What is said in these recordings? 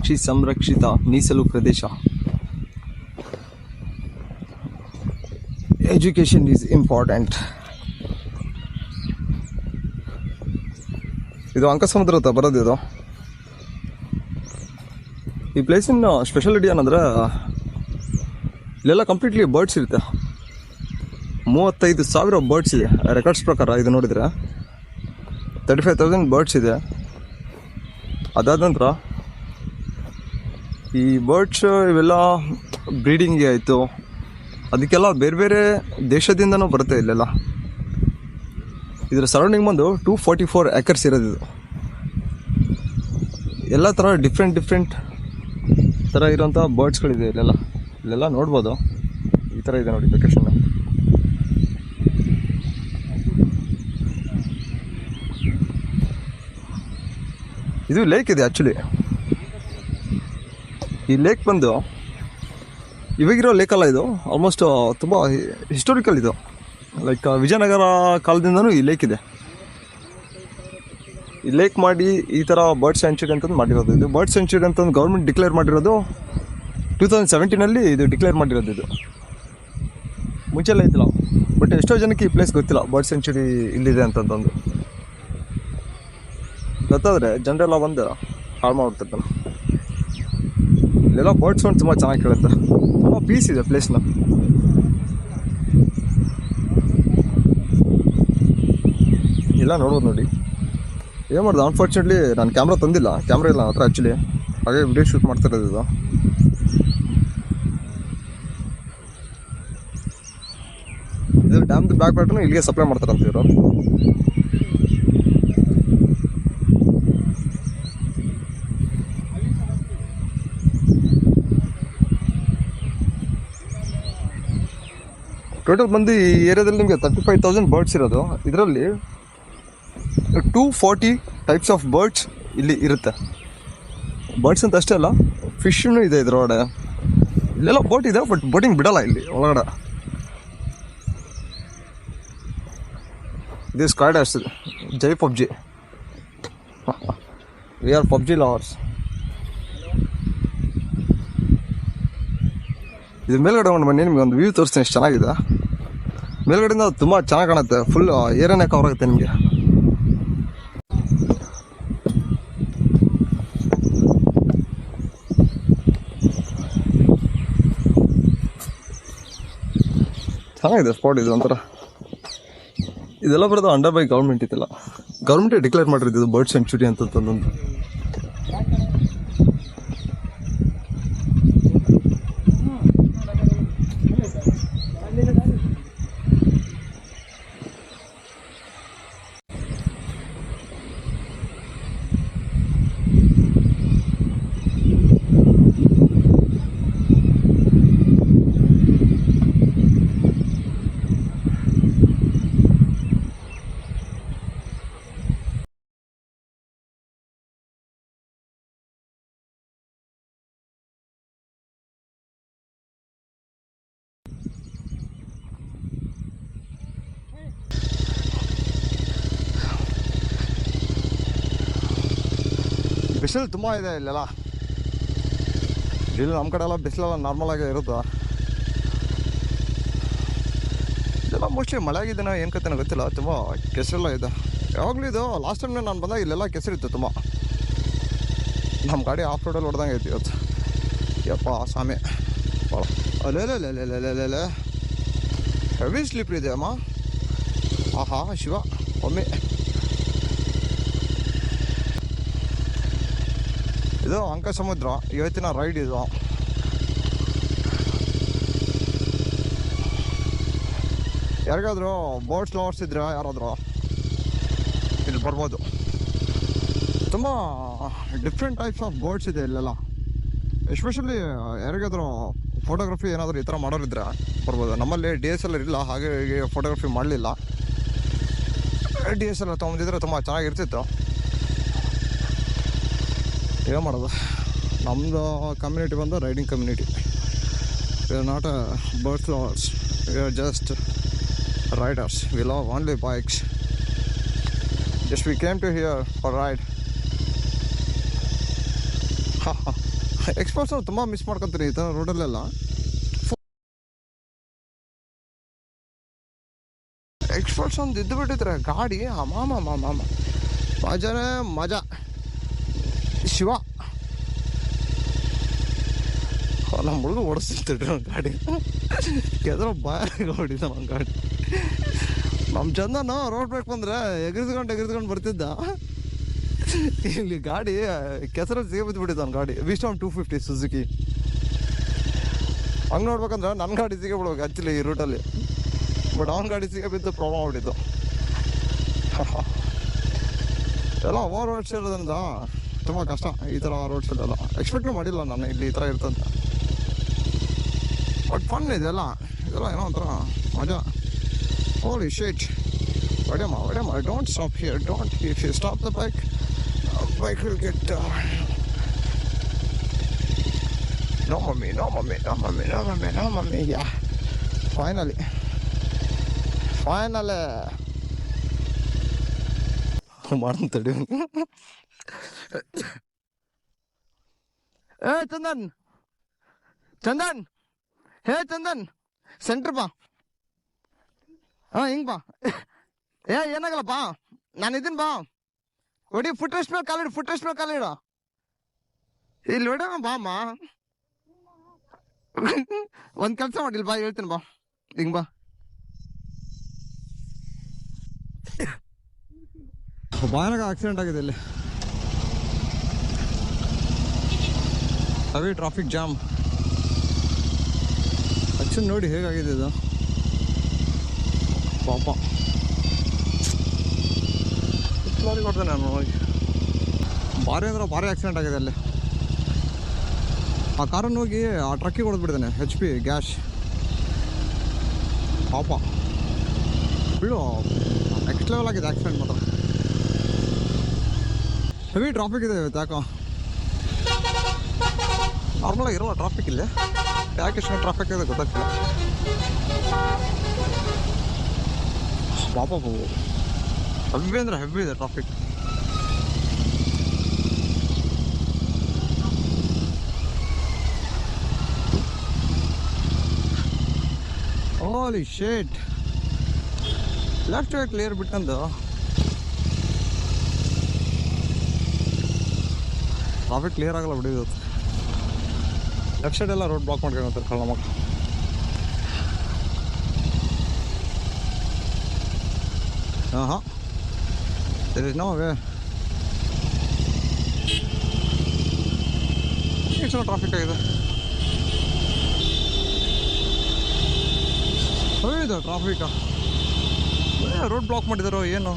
ಪಕ್ಷಿ ಸಂರಕ್ಷಿತ ಮೀಸಲು ಪ್ರದೇಶ. ಎಜುಕೇಷನ್ ಈಸ್ ಇಂಪಾರ್ಟೆಂಟ್ ಇದು ಅಂಕಸಮುದ್ರ ಹತ್ರ ಬರೋದಿದು ಈ ಪ್ಲೇಸಿನ ಸ್ಪೆಷಾಲಿಟಿ ಏನಂದ್ರೆ, ಇಲ್ಲೆಲ್ಲ ಕಂಪ್ಲೀಟ್ಲಿ ಬರ್ಡ್ಸ್ ಇರುತ್ತೆ. ಮೂವತ್ತೈದು ಸಾವಿರ ಬರ್ಡ್ಸ್ ಇದೆ. ರೆಕಾರ್ಡ್ಸ್ ಪ್ರಕಾರ ಇದು ನೋಡಿದರೆ. ತರ್ಟಿ ಫೈವ್ ತೌಸಂಡ್ ಬರ್ಡ್ಸ್ ಇದೆ. ಅದಾದ ನಂತರ ಈ ಬರ್ಡ್ಸ್ ಇವೆಲ್ಲ ಬ್ರೀಡಿಂಗ್ಗೆ ಆಯಿತು. ಅದಕ್ಕೆಲ್ಲ ಬೇರೆ ಬೇರೆ ದೇಶದಿಂದನೂ ಬರುತ್ತೆ ಇಲ್ಲೆಲ್ಲ. ಇದರ ಸರೌಂಡಿಂಗ್ ಬಂದು ಟೂ ಫಾರ್ಟಿ ಫೋರ್ ಏಕರ್ಸ್ ಇರೋದು ಎಲ್ಲ ಥರ ಡಿಫ್ರೆಂಟ್ ಡಿಫ್ರೆಂಟ್ ಥರ ಇರೋಂಥ ಬರ್ಡ್ಸ್ಗಳಿದೆ ಇಲ್ಲೆಲ್ಲ. ಇಲ್ಲೆಲ್ಲ ನೋಡ್ಬೋದು. ಈ ಥರ ಇದೆ ನೋಡಿ ಲೊಕೇಶನ್ ಇದು ಲೇಕ್ ಇದೆ ಆ್ಯಕ್ಚುಲಿ ಈ ಲೇಕ್ ಬಂದು ಇವಾಗಿರೋ ಲೇಕ್ ಅಲ್ಲ ಇದು. ಆಲ್ಮೋಸ್ಟ್ ತುಂಬ ಹಿಸ್ಟೋರಿಕಲ್ ಇದು. ಲೈಕ್ ವಿಜಯನಗರ ಕಾಲದಿಂದನೂ ಈ ಲೇಕ್ ಇದೆ. ಈ ಲೇಕ್ ಮಾಡಿ ಈ ಥರ ಬರ್ಡ್ ಸ್ಯಾಂಚುರಿ ಅಂತಂದು ಮಾಡಿರೋದು. ಇದು ಬರ್ಡ್ ಸ್ಯಾಂಚುರಿ ಅಂತಂದು ಗೌರ್ಮೆಂಟ್ ಡಿಕ್ಲೇರ್ ಮಾಡಿರೋದು ಟೂ ತೌಸಂಡ್ ಸೆವೆಂಟೀನಲ್ಲಿ ಇದು ಡಿಕ್ಲೇರ್ ಮಾಡಿರೋದು ಇದು. ಮುಂಚೆಲ್ಲ ಇದ್ದಿಲ್ಲ. ಬಟ್ ಎಷ್ಟೋ ಜನಕ್ಕೆ ಈ ಪ್ಲೇಸ್ ಗೊತ್ತಿಲ್ಲ ಬರ್ಡ್ ಸೆಂಚುರಿ ಇಲ್ಲಿದೆ ಅಂತಂದು. ಗೊತ್ತಾದರೆ ಜನರೆಲ್ಲ ಬಂದು ಹಾಳು ಮಾಡ್ಬಿಡ್ತಾರೆ ಇಲ್ಲೆಲ್ಲ ಬರ್ಡ್ ಸೌಂಡ್ ತುಂಬ ಚೆನ್ನಾಗಿ ಕೇಳುತ್ತೆ. ತುಂಬ ಪೀಸ್ ಇದೆ ಪ್ಲೇಸ್ನ ಇಲ್ಲ ನೋಡ್ಬೋದು ನೋಡಿ. ಏನು ಮಾಡ್ದು? ಅನ್ಫಾರ್ಚುನೇಟ್ಲಿ ನಾನು ಕ್ಯಾಮ್ರಾ ತಂದಿಲ್ಲ. ಕ್ಯಾಮ್ರಾ ಇಲ್ಲ ಹತ್ರ ಆ್ಯಕ್ಚುಲಿ ಹಾಗೆ ವಿಡಿಯೋ ಶೂಟ್ ಮಾಡ್ತಾ ಇರೋದು ಇದು. ಡ್ಯಾಮ್ದು ಬ್ಯಾಕ್ ಬ್ಯಾಟ್ರೂ ಇಲ್ಲಿಗೆ ಸಪ್ಲೈ ಮಾಡ್ತಾರಂತ ಇವರು. ಟೋಟಲ್ ಬಂದು ಈ ಏರಿಯಾದಲ್ಲಿ ನಿಮಗೆ ತರ್ಟಿ ಫೈವ್ ತೌಸಂಡ್ ಬರ್ಡ್ಸ್ ಇರೋದು. ಇದರಲ್ಲಿ two forty types of birds ಇಲ್ಲಿ ಇರುತ್ತೆ. ಬರ್ಡ್ಸ್ ಅಂತ ಅಷ್ಟೇ ಅಲ್ಲ ಫಿಶ್ನೂ ಇದೆ ಇದರೊಳಗಡೆ. ಇಲ್ಲೆಲ್ಲ ಬೋಟ್ ಇದೆ ಬಟ್ ಬೋಟಿಂಗ್ ಬಿಡಲ್ಲ ಇಲ್ಲಿ, ಒಳಗಡೆ. ಇದು squad dash Jai PUBG. We are PUBG lovers ಇದು ಮೇಲ್ಗಡೆ ಒಂದು ಬನ್ನಿ ನಿಮಗೆ ಒಂದು ವ್ಯೂ ತೋರಿಸ್ತೀನಿ, ಎಷ್ಟು ಚೆನ್ನಾಗಿದೆ. ಮೇಲ್ಗಡೆಯಿಂದ ತುಂಬ ಚೆನ್ನಾಗಿ ಕಾಣುತ್ತೆ. ಫುಲ್ ಏರಿಯಾನೇ ಕವರ್ ಆಗುತ್ತೆ ನಿಮಗೆ. ಚೆನ್ನಾಗಿದೆ ಸ್ಪಾಟ್ ಇದು ಒಂಥರ. ಇದೆಲ್ಲ ಬರೋದು ಅಂಡರ್ ಬೈ ಗೌರ್ಮೆಂಟ್ ಇದೆಲ್ಲ ಗೌರ್ಮೆಂಟೇ ಡಿಕ್ಲೇರ್ ಮಾಡಿರೋದು ಬರ್ಡ್ ಸೆಂಚುರಿ ಅಂತ ಬಿಸಿಲು ತುಂಬ ಇದೆ ಇಲ್ಲೆಲ್ಲ. ಇಲ್ಲಿ ನಮ್ಮ ಕಡೆ ಎಲ್ಲ ಬಿಸಿಲೆಲ್ಲ ಆಗಿ ಇರುತ್ತೆ ಇದೆಲ್ಲ ಮೋಸ್ಟ್ಲಿ ಮಳೆ ಆಗಿದ್ದೇನೋ ಏನು ಕತೆನೋ ಗೊತ್ತಿಲ್ಲ, ತುಂಬ ಕೆಸರೆಲ್ಲ ಇದೆ. ಯಾವಾಗಲೂ ಇದು ಲಾಸ್ಟ್ ಟೈಮ್ ನಾನು ಬಂದಾಗ ಇಲ್ಲೆಲ್ಲ ಕೆಸರಿತ್ತು ತುಂಬ. ನಮ್ಮ ಗಾಡಿ ಆಫ್ ರೋಡಲ್ಲಿ ಹೊಡೆದಂಗೆ ಐತಿ ಇವತ್ತು. ಯಪ್ಪ, ಸ್ವಾಮಿ. ಭಾಳ ಅಲ್ಲೇ ಹೆವಿ ಸ್ಲಿಪ್ ಇದೆ ಅಮ್ಮ ಆಹಾ, ಶಿವ. ಒಮ್ಮೆ. ಇದು ಅಂಕ ಸಮುದ್ರ. ಇವತ್ತಿನ ರೈಡ್ ಇದು. ಯಾರಿಗಾದ್ರು ಬೋಟ್ಸ್ ಲವರ್ಸ್ ಇದ್ರೆ ಯಾರಾದರೂ ಇಲ್ಲಿ ಬರ್ಬೋದು. ತುಂಬ ಡಿಫ್ರೆಂಟ್ ಟೈಪ್ಸ್ ಆಫ್ ಬೋಟ್ಸ್ ಇದೆ ಇಲ್ಲೆಲ್ಲ. ಎಸ್ಪೆಷಲಿ ಯಾರಿಗಾದ್ರೂ ಫೋಟೋಗ್ರಫಿ ಏನಾದರೂ ಈ ಥರ ಮಾಡೋರಿದ್ರೆ ಬರ್ಬೋದು. ನಮ್ಮಲ್ಲಿ ಡಿ ಎಸ್ ಎಲ್ ಇರಲಿಲ್ಲ ಹಾಗೆ ಫೋಟೋಗ್ರಫಿ ಮಾಡಲಿಲ್ಲ. ಡಿ ಎಸ್ ಎಲ್ ತೊಗೊಂಡಿದ್ರೆ ತುಂಬ ಚೆನ್ನಾಗಿರ್ತಿತ್ತು. ಏನು ಮಾಡೋದು. ನಮ್ಮದು ಕಮ್ಯುನಿಟಿ ಬಂದು riding community we are not a birds lovers we are just riders we love only bikes just we came to here for ride exports ತುಂಬ ಮಿಸ್ ಮಾಡ್ಕೊತೀನಿ ಈ ಥರ ರೋಡಲ್ಲೆಲ್ಲ ಎಕ್ಸ್ಪೋರ್ಟ್ಸ್ ಒಂದು ಇದ್ದು ಬಿಟ್ಟಿದ್ರೆ ಗಾಡಿ ಅಮಾಮ ಮಾಮ ಮಜಾನೇ ಮಜಾ. ಶಿವ. ನಮ್ಮ ಹುಡುಗ ಓಡಿಸ್ತಿರ್ತೀರಿ ನಮ್ಮ ಗಾಡಿ. ಕೆದ್ರು ಬಾಯಾಗ ಹೊಡಿದ ನಮ್ಮ ಗಾಡಿ. ನಮ್ಮ ಚಂದನ ರೋಡ್ ಬೇಕು ಬಂದ್ರೆ ಎಗರಿಸ್ಕೊಂಡು ಎಗರಿಸ್ಕೊಂಡು ಬರ್ತಿದ್ದ. ಇಲ್ಲಿ ಗಾಡಿ, ಕೆಸರಲ್ಲಿ ಸಿಗ ಬಿದ್ದುಬಿಟ್ಟಿದ್ದ ನನ್ನ ಗಾಡಿ. ವಿಸ್ಟಾಮ್ ಟೂ ಫಿಫ್ಟಿ ಸುಜುಕಿ ಹಂಗೆ ನೋಡ್ಬೇಕಂದ್ರೆ ನನ್ನ ಗಾಡಿ ಸಿಗ ಬಿಡ್ಬೇಕು ಆ್ಯಕ್ಚುಲಿ ಈ ರೂಟಲ್ಲಿ ಬಟ್ ಅವ್ನ ಗಾಡಿ ಸಿಗ ಬಿದ್ದು ಪ್ರಾಬ್ಲಮ್ ಆಗ್ಬಿಟ್ಟಿದ್ದು ಎಲ್ಲ ಓವರ್ ವರ್ಷ ಇರೋದ್ರಿಂದ ತುಂಬ ಕಷ್ಟ. ಈ ಥರ ರೋಡ್ಸ್ ಎಲ್ಲ ಎಕ್ಸ್ಪೆಕ್ಟ್ ಮಾಡಿಲ್ಲ ನಾನು ಇಲ್ಲಿ ಈ ಥರ ಇರ್ತಂತ. ಬಟ್ ಫನ್ ಇದೆಲ್ಲ ಇದೆಲ್ಲ ಏನೋ ಒಂಥರ ಮಜಾ. ಹೋಲಿ ಶೇಟ್ ಹೊಡೆಯಮ್ಮ ಹೊಡೆಯಮ್ಮ don't stop here don't if you stop the bike bike will get no mummy no mummy no mummy no mummy no mummy yeah finally final ಮಾಡ್ತೀನಿ ತಡಿ. ಏ ಚಂದನ್. ಚಂದನ್. ಹೇ ಚಂದನ್. ಸೆಂಟ್ರ್ ಬಾ. ಹಾಂ, ಹಿಂಗೆ ಬಾ. ಏ, ಏನಾಗಲ್ಲ ನಾನು ಇದೀನಿ ಬಾ. ಹೊಡಿ ಫುಟ್ ರೆಸ್ಟ್ ಮೇಲೆ ಕಾಲಿಡು ಫುಟ್ ರೆಸ್ಟ್ ಮೇಲೆ ಕಾಲಿಡು ಇಲ್ಲಿ ಹೊಡೋಣ ಬಾಮ್ಮ ಒಂದು ಕೆಲಸ ಮಾಡಿಲ್ಲ ಬಾ, ಹೇಳ್ತೀನಿ, ಬಾ. ಹಿಂಗೆ ಬಾ. ಭಯಾನಕ ಆಕ್ಸಿಡೆಂಟ್ ಆಗಿದೆ ಇಲ್ಲಿ. ಹೆವಿ ಟ್ರಾಫಿಕ್ ಜಾಮ್ ಆಕ್ಚುಲಿ ನೋಡಿ ಹೇಗಾಗಿದೆ ಇದು? ಪಾಪ. ಲಾರಿ ಕೊಡ್ತೇನೆ ನಾನು ಭಾರಿ ಅಂದ್ರೆ ಭಾರಿ ಆಕ್ಸಿಡೆಂಟ್ ಆಗಿದೆ ಅಲ್ಲಿ. ಆ ಕಾರನ್ನು ಹೋಗಿ ಆ ಟ್ರಕ್ಕಿಗೆ ಹೊಡೆದ್ಬಿಡ್ತಾನೆ ಹೆಚ್ ಪಿ ಗ್ಯಾಸ್ ಪಾಪ. ಬಿಡು ನೆಕ್ಸ್ಟ್ ಲೆವೆಲ್ ಆಗಿದೆ ಆಕ್ಸಿಡೆಂಟ್ ಮಾತ್ರ. ಹೆವಿ ಟ್ರಾಫಿಕ್ ಇದೆ ಇವತ್ತು ಯಾಕೋ ನಾರ್ಮಲಾಗಿ ಇರಲ್ಲ ಟ್ರಾಫಿಕ್ ಇಲ್ಲಿ. ಯಾಕೆ ಇಷ್ಟು ಟ್ರಾಫಿಕ್ ಇದೆ ಗೊತ್ತಾಗ್ತಿಲ್ಲ. ಪಾಪ ಹೆವಿ ಅಂದ್ರೆ ಹೆವಿ ಇದೆ traffic holy shit left clear ಬಿಟ್ಟಂದು traffic clear ಆಗಲ್ಲ ಬಿಡಿ ಇವತ್ತು. ಲೆಫ್ಟ್ ಸೈಡ್ ಎಲ್ಲ ರೋಡ್ ಬ್ಲಾಕ್ ಮಾಡ್ಕೊಂತಾರೆ ಕಳ್ಳ ಮಕ್ಕಳು ಹಾಂ ಹಾಂ ಸರಿ ನೋವೇ ಎಷ್ಟು ಟ್ರಾಫಿಕ್ ಆಗಿದೆ. ಹೌದು ಟ್ರಾಫಿಕಾ ರೋಡ್ ಬ್ಲಾಕ್ ಮಾಡಿದಾರೋ, ಏನು.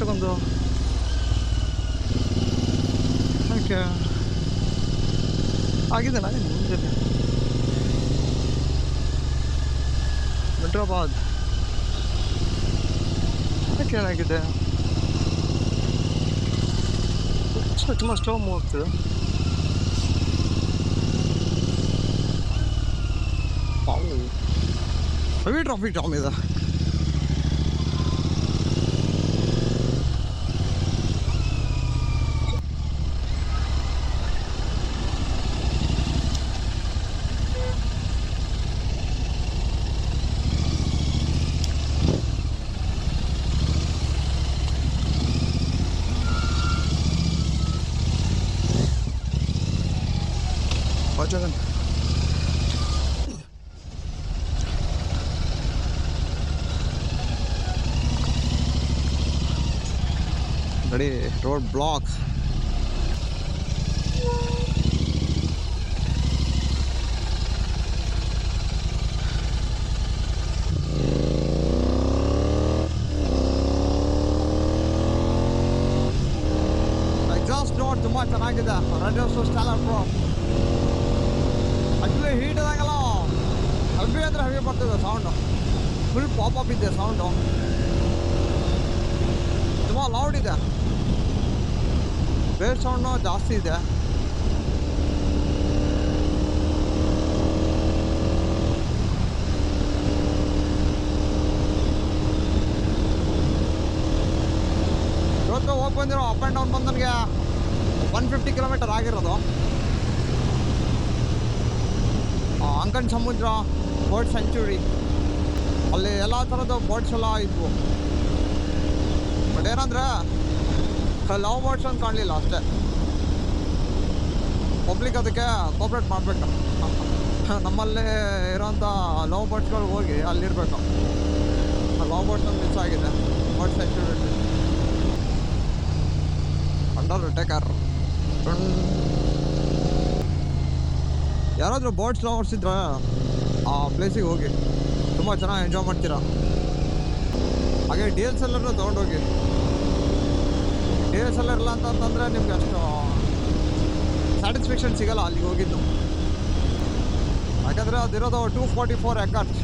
ಹಾಗೆ ಇಷ್ಟಕ್ಕೊಂದು ಯಾಕೆ ಆಗಿದೆ ನಾನು ಮುಂದೆ ಮೆಟ್ರೋಬಾದ್ ಯಾಕೆ ಏನಾಗಿದೆ ತುಂಬ ಸ್ಲೋ ಮೂವ್ ಆಗ್ತದೆ ಹೆವಿ ಟ್ರಾಫಿಕ್ ಜಾಮ್ ಇದೆ Hoşçakalın. Ready, road block. Exhaust note ತುಂಬ ಚೆನ್ನಾಗಿದೆ ರೇಡಿಯೋಸು ಸ್ಟಾಲರ್ ಪ್ರೋ ಫುಲ್ ಹೀಟ್ ಆದಾಗೆಲ್ಲ ಹಬ್ಬಿ ಅಂದರೆ ಹಬ್ಬಿ ಬರ್ತದೆ ಸೌಂಡು ಫುಲ್ ಪಾಪ್ ಅಪ್ ಇದೆ ಸೌಂಡು ತುಂಬ ಲೌಡ್ ಇದೆ. ಬೇರ್ ಸೌಂಡು ಜಾಸ್ತಿ ಇದೆ. ಇವತ್ತು ಹೋಗಿ ಬಂದಿರೋ ಅಪ್ ಆ್ಯಂಡ್ ಡೌನ್ ಬಂದು ನನಗೆ ಒನ್ ಫಿಫ್ಟಿ ಕಿಲೋಮೀಟರ್ ಆಗಿರೋದು. ಆ, ಅಂಕನ್ ಸಮುದ್ರ ಬೋಟ್ ಸೆಂಚುರಿ ಅಲ್ಲಿ ಎಲ್ಲ ಥರದ ಬೋಟ್ಸ್ ಎಲ್ಲ ಇದ್ವು. ಬಟ್ ಏನಂದ್ರೆ ಲವ್ ಬೋಟ್ಸ್ ಅಂತ ಕಾಣಲಿಲ್ಲ ಅಷ್ಟೇ. ಪಬ್ಲಿಕ್ ಅದಕ್ಕೆ ಕೋಪ್ರೇಟ್ ಮಾಡಬೇಕು. ನಮ್ಮಲ್ಲೇ ಇರೋಂಥ ಲವ್ ಬೋಟ್ಸ್ಗಳು ಹೋಗಿ ಅಲ್ಲಿರಬೇಕು. ಲವ್ ಬೋಟ್ಸ್ ಒಂದು ಮಿಸ್ ಆಗಿದೆ. ಬೋಟ್ ಸೆಂಚುರಿ ಅಂಡರ್ ಟೇಕರ್ ಯಾರಾದರೂ ಬೋಟ್ಸ್ ಲವರ್ಸ್ ಆ ಪ್ಲೇಸಿಗೆ ಹೋಗಿ. ತುಂಬ ಚೆನ್ನಾಗಿ ಎಂಜಾಯ್ ಮಾಡ್ತೀರಾ? ಹಾಗೆ ಡಿ ಎಸ್ ಎಲ್ ತೊಗೊಂಡೋಗಿ. ಡಿ ಎಸ್ ಎಲ್ ಇಲ್ಲ ಅಂತಂತಂದರೆ ನಿಮ್ಗೆ ಅಷ್ಟು ಸ್ಯಾಟಿಸ್ಫ್ಯಾಕ್ಷನ್ ಸಿಗಲ್ಲ ಅಲ್ಲಿಗೆ ಹೋಗಿದ್ದು. ಯಾಕಂದರೆ ಅದಿರೋದು ಟೂ ಫಾರ್ಟಿ ಫೋರ್ ಎಕರ್ಸ್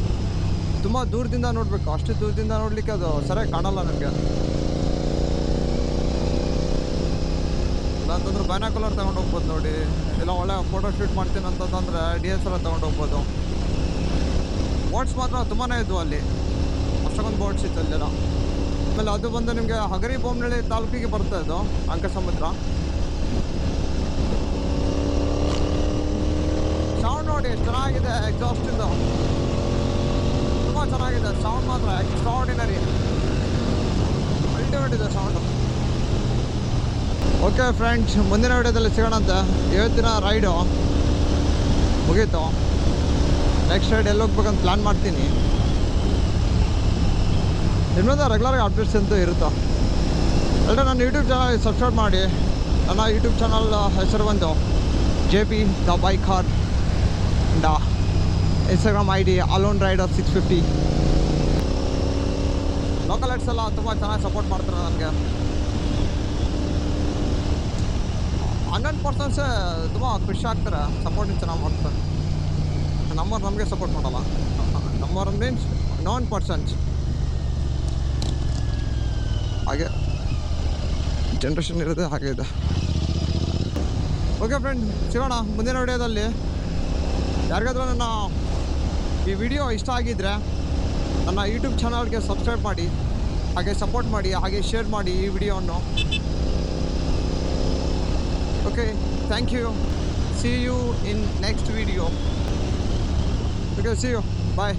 ತುಂಬ ದೂರದಿಂದ ನೋಡಬೇಕು. ಅಷ್ಟು ದೂರದಿಂದ ನೋಡಲಿಕ್ಕೆ ಅದು ಸರಿಯಾಗಿ ಕಾಣಲ್ಲ ನನಗೆ ಇಲ್ಲಾಂತಂದ್ರೆ ಬ್ಯಾನಾಕುಲರ್ ತಗೊಂಡು ಹೋಗ್ಬೋದು ನೋಡಿ. ಇಲ್ಲ, ಒಳ್ಳೆ ಫೋಟೋ ಶೂಟ್ ಮಾಡ್ತೀನಿ ಅಂತಂದ್ರೆ ಡಿ ಎಸ್ ಎಲ್ ತಗೊಂಡು ಹೋಗ್ಬೋದು. ಬೋಟ್ಸ್ ಮಾತ್ರ ತುಂಬಾ ಇದ್ವು ಅಲ್ಲಿ. ಅಷ್ಟೊಂದು ಬೋಟ್ಸ್ ಇತ್ತು ಅಲ್ಲೆಲ್ಲ. ಆಮೇಲೆ ಅದು ಬಂದು ನಿಮಗೆ ಹಗರಿ ಬೊಮ್ಮನಳ್ಳಿ ತಾಲೂಕಿಗೆ ಬರ್ತಾ ಇದ್ದು ಅಂಕ ಸಮುದ್ರ ಸೌಂಡ್ ನೋಡಿ ಎಷ್ಟು ಚೆನ್ನಾಗಿದೆ ಎಕ್ಸಾಸ್ಟಿಂದು ತುಂಬ ಚೆನ್ನಾಗಿದೆ ಸೌಂಡ್ ಮಾತ್ರ ಎಕ್ಸ್ಟ್ರಾಡಿನರಿ ಅಲ್ಟಿಮೇಟ್ ಇದೆ ಸೌಂಡು ಓಕೆ ಫ್ರೆಂಡ್ಸ್ ಮುಂದಿನ ವಿಡಿಯೋದಲ್ಲಿ ಸಿಗೋಣ ಅಂತ ಇವತ್ತಿನ ರೈಡು ಮುಗೀತು. ನೆಕ್ಸ್ಟ್ ರೈಡ್ ಎಲ್ಲಿ ಹೋಗ್ಬೇಕಂತ ಪ್ಲ್ಯಾನ್ ಮಾಡ್ತೀನಿ. ಇನ್ನೊಂದು ರೆಗ್ಯುಲರ್ಗೆ ಅಪ್ಡೇಟ್ಸ್ ಅಂತೂ ಇರುತ್ತೋ. ಅಲ್ಲದೆ ನನ್ನ ಯೂಟ್ಯೂಬ್ ಚಾನಲ್ ಸಬ್ಸ್ಕ್ರೈಬ್ ಮಾಡಿ. ನನ್ನ ಯೂಟ್ಯೂಬ್ ಚಾನಲ್ ಹೆಸರು ಬಂದು J P the bike R the Instagram I D alone rider six fifty local lights ಎಲ್ಲ ತುಂಬ ಚೆನ್ನಾಗಿ ಸಪೋರ್ಟ್ ಮಾಡ್ತಾರೆ ನನಗೆ. ಹಂಡ್ರೆಡ್ ಪರ್ಸೆಂಟ್ಸ್ ತುಂಬ ಖುಷಿ ಆಗ್ತಾರೆ. ಸಪೋರ್ಟ್ ಚೆನ್ನಾಗಿ ಮಾಡ್ತಾರೆ. ನಮ್ಮವ್ರು ನಮಗೆ ಸಪೋರ್ಟ್ ಮಾಡಲ್ಲ. ನಮ್ಮವ್ರ ಮೀನ್ಸ್ ನಾನ್ ಪರ್ಸೆಂಟ್ಸ್ ಹಾಗೆ ಜನ್ರೇಷನ್ ಇರೋದೇ ಹಾಗೆ ಇದೆ. ಓಕೆ ಫ್ರೆಂಡ್ ಸಿಗೋಣ ಮುಂದಿನ ವಿಡಿಯೋದಲ್ಲಿ. ಯಾರಿಗಾದ್ರೂ ನನ್ನ ಈ ವಿಡಿಯೋ ಇಷ್ಟ ಆಗಿದ್ದರೆ ನನ್ನ ಯೂಟ್ಯೂಬ್ ಚಾನಲ್ಗೆ ಸಬ್ಸ್ಕ್ರೈಬ್ ಮಾಡಿ, ಹಾಗೆ ಸಪೋರ್ಟ್ ಮಾಡಿ, ಹಾಗೆ ಶೇರ್ ಮಾಡಿ ಈ ವಿಡಿಯೋವನ್ನು. okay thank you. See you in next video. Okay see you. Bye.